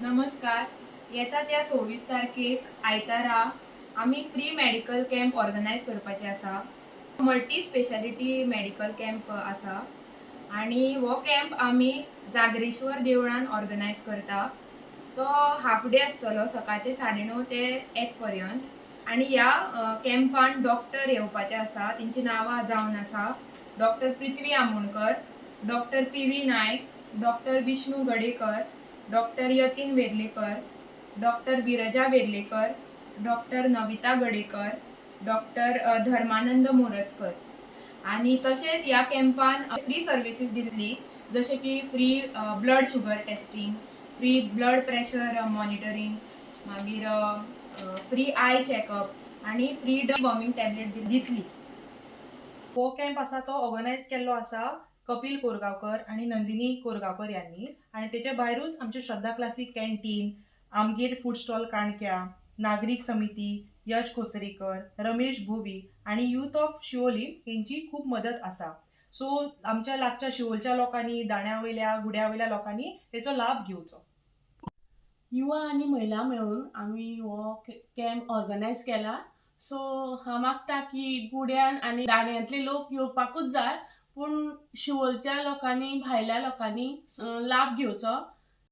नमस्कार. येता त्या सव्वीस तारखेक आयतारा. आमी फ्री मेडिकल कॅम्प ऑर्गनायज करपाचे आसा. मल्टी स्पेशालिटी मेडिकल कॅम्प आसा. आनी हो कॅम्प आमी जागरेश्वर देवळान ऑर्गनायज करता. तो हाफ डे आसतलो सकाळचे साडे णव ते एक पर्यंत. आनी ह्या कॅम्पान डॉक्टर येवपाचे आसा. तेंची नांवां जावन आसा. Doctor Prithvi Amonkar doctor P V Nayak doctor Vishnu Gadekar doctor Yatin Verlekar doctor Viraja Verlekar doctor Navita Gadekar doctor Dharmanand Morajkar. आणि तशेंच ह्या कॅम्पान फ्री सर्विसीस दिल्ली जशें की free blood sugar testing free blood pressure monitoring मागीर free eye checkup आनी free worming tablet दितली हो कॅम्प आसा तो ऑर्गनायज केल्लो आसा कपिल कोरगावकर आणि नंदिनी कोरगांवकर यांनी. आणि तेच्या भायरूच आमचे श्रद्धा क्लासीक कॅन्टीन आमगेर फूड स्टॉल काणक्या नागरीक समिती यश कोचरेकर रमेश भोवी आणि यूथ ऑफ शिवोली यांची खूप मदत आसा सो आमच्या लागच्या शिवोलच्या लोकांनी दाण्या वयल्या गुड्या वयल्या लोकांनी हेचो लाभ घेवचो युवा आणि महिला मेळून आम्ही हो कॅम्प ऑर्गनायज केला. सो हांव मागता की गुड्यान आनी दाण्यांतले लोक येवपाकूच जाय. पूण शिवोलच्या लोकांनी भायल्या लोकांनी लाभ घेवचो.